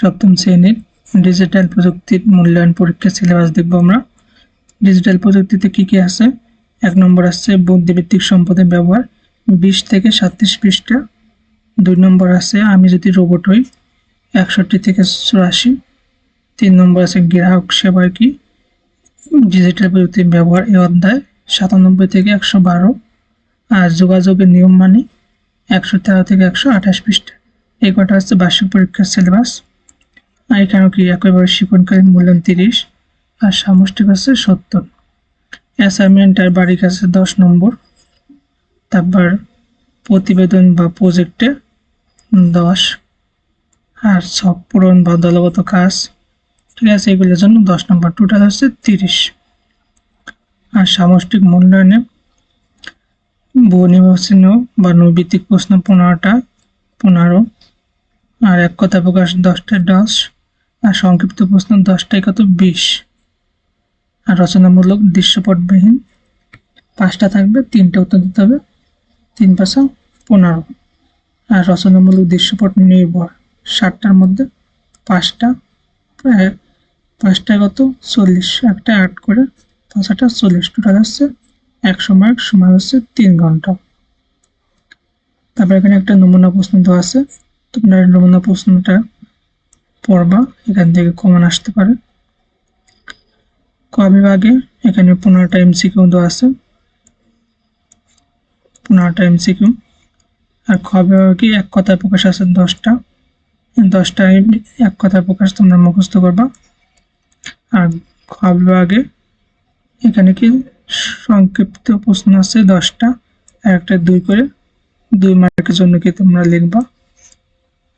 সপ্তম শ্রেণির ডিজিটাল প্রযুক্তির মূল্যায়ন পরীক্ষা সিলেবাস দেখব আমরা। ডিজিটাল প্রযুক্তিতে কি কি আছে? এক নম্বর আছে বুদ্ধিভিত্তিক সম্পদের ব্যবহার, বিশ থেকে সাতত্রিশ পৃষ্ঠা। দুই নম্বর আছে আমি যদি রোবট হই, একষট্টি থেকে চুরাশি। তিন নম্বর আছে গ্রাহক সেবা কি? ডিজিটাল প্রযুক্তির ব্যবহার এই অধ্যায় সাতানব্বই থেকে একশো বারো। আর যোগাযোগের নিয়ম মানি একশো তেরো থেকে একশো আঠাশ পৃষ্ঠা। এই কটা হচ্ছে বার্ষিক পরীক্ষার সিলেবাস এখানেও কি একইভাবে শিক্ষণকালীন মূল্যায়ন তিরিশ? আর সামষ্টিক আছে সত্তর। অ্যাসাইনমেন্ট আর বাড়ির কাছে দশ নম্বর। তারপর প্রতিবেদন বা প্রজেক্টে দশ। আর সব পূরণ বা দলগত কাজ। ঠিক আছে, এগুলোর জন্য দশ নম্বর। টোটাল হচ্ছে তিরিশ। আর সামষ্টিক মূল্যায়নে বহু বা নৈবিত্তিক প্রশ্ন পনেরোটা, পনেরো। আর এক কথা প্রকাশ দশটা দশ। আর সংক্ষিপ্ত প্রশ্ন দশটায় কত? বিশ। আর রচনামূলক দৃশ্যপটবিহীন পাঁচটা থাকবে, তিনটা উত্তর দিতে হবে, তিন পাঁচা পনেরো। আর রচনামূলক দৃশ্যপট নির্ভর ষাটটার মধ্যে পাঁচটা পাঁচটায় কত? চল্লিশ। একটা আট করে পাঁচটা চল্লিশ। টোটাল হচ্ছে একশো মার্ক সময় হচ্ছে তিন ঘণ্টা। তারপর এখানে একটা নমুনা প্রশ্ন দেওয়া আছে। তোমরা নমুনা প্রশ্নটা পড়বা, এখান থেকে কমন আসতে পারে। ক বিভাগে, এখানে পনেরোটা এমসিকিউ দেওয়া আছে। পনেরোটা এমসিকিউ আর খ বিভাগে এক কথায় প্রকাশ আছে দশটা। দশটা এক কথায় প্রকাশ তোমরা মুখস্থ করবা। আর খ বিভাগে, এখানে কি সংক্ষিপ্ত প্রশ্ন আছে দশটা। আর একটা দুই করে, দুই মার্কের জন্য কি তোমরা লিখবা।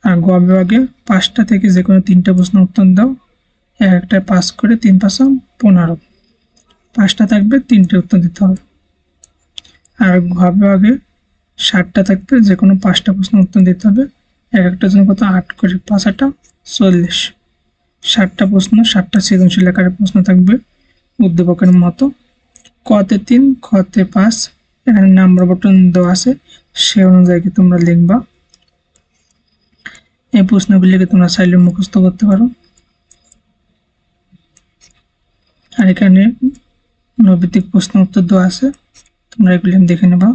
আর গ বিভাগে পাঁচটা থেকে যে কোনো তিনটা প্রশ্ন উত্তর দাও। এক একটা পাস করে তিন পাঁচ পনেরো। পাঁচটা থাকবে, তিনটে উত্তর দিতে হবে। আর ঘ বিভাগে ষাটটা থাকবে যে কোনো পাঁচটা প্রশ্ন উত্তর দিতে হবে। এক একটা জন্য কত? আট করে পাঁচ আটটা চল্লিশ। ষাটটা প্রশ্ন, ষাটটা সৃজনশীল আকারের প্রশ্ন থাকবে উদ্দীপকের মতো। কতে তিন, খতে পাঁচ, এখানে নাম্বার বটন দেওয়া আছে, সে অনুযায়ী তোমরা লিখবা। এই প্রশ্নগুলিকে তোমরা চাইলে মুখস্থ করতে পারো। আর এখানে নৈবিত্তিক প্রশ্ন উত্তর দেওয়া আছে। তোমরা এগুলি দেখে নেবা।